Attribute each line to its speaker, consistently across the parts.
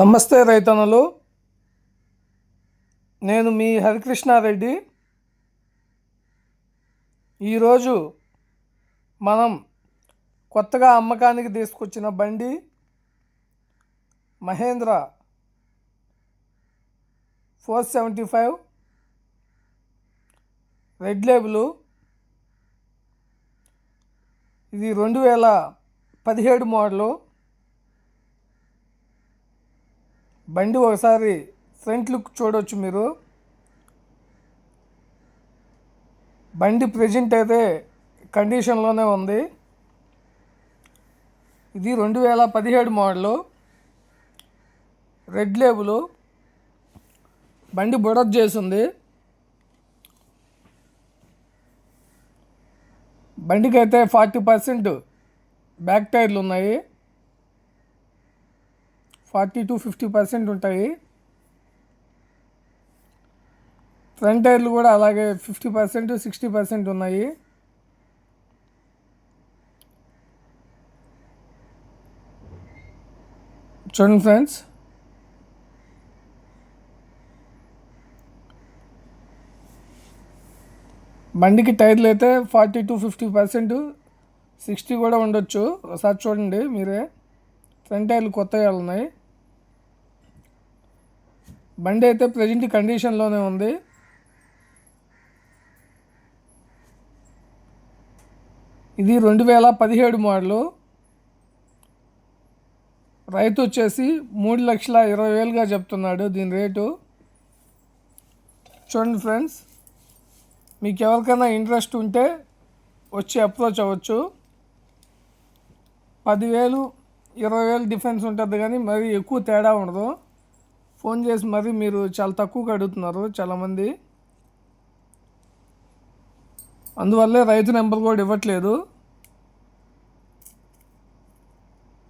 Speaker 1: నమస్తే రైతన్నలు. నేను మీ హరికృష్ణారెడ్డి. ఈరోజు మనం కొత్తగా అమ్మకానికి తీసుకొచ్చిన బండి Mahindra four seventy five red label. ఇది రెండు వేల పదిహేడు మోడలు. బండి ఒకసారి ఫ్రంట్ లుక్ చూడవచ్చు మీరు. బండి ప్రజెంట్ అయితే కండిషన్లోనే ఉంది. ఇది రెండు వేల పదిహేడు మోడలు. Red label. బండి బుడత్ చేసింది. బండికి అయితే ఫార్టీ పర్సెంట్ బ్యాక్ టైర్లు ఉన్నాయి. ఫార్టీ టు ఫిఫ్టీ పర్సెంట్ ఉంటాయి. ఫ్రంట్ టైర్లు కూడా అలాగే ఫిఫ్టీ పర్సెంట్ సిక్స్టీ పర్సెంట్ ఉన్నాయి. చూడండి ఫ్రెండ్స్. బండికి టైర్లు అయితే forty to fifty percent sixty కూడా ఉండొచ్చు. ఒకసారి చూడండి మీరే. ఫ్రంట్ టైర్లు కొత్తగా ఉన్నాయి. బండి అయితే ప్రజెంట్ కండిషన్లోనే ఉంది. ఇది రెండు వేల పదిహేడు మోడలు. రైతు వచ్చేసి మూడు లక్షల ఇరవై వేలుగా చెప్తున్నాడు దీని రేటు. చూడండి ఫ్రెండ్స్ మీకు ఎవరికైనా ఇంట్రెస్ట్ ఉంటే వచ్చి అప్రోచ్ అవ్వచ్చు. పదివేలు ఇరవై వేలు డిఫరెన్స్ ఉంటుంది కానీ మరి ఎక్కువ తేడా ఉండదు. ఫోన్ చేసి మరి మీరు చాలా తక్కువగా అడుగుతున్నారు చాలామంది అందువల్లే రైతు నెంబర్ కూడా ఇవ్వట్లేదు.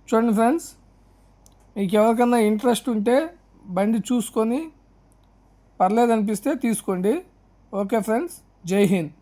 Speaker 1: చూడండి ఫ్రెండ్స్ మీకు ఎవరికన్నా ఇంట్రెస్ట్ ఉంటే బండి చూసుకొని పర్లేదనిపిస్తే తీసుకోండి. ఓకే ఫ్రెండ్స్ జై హింద్.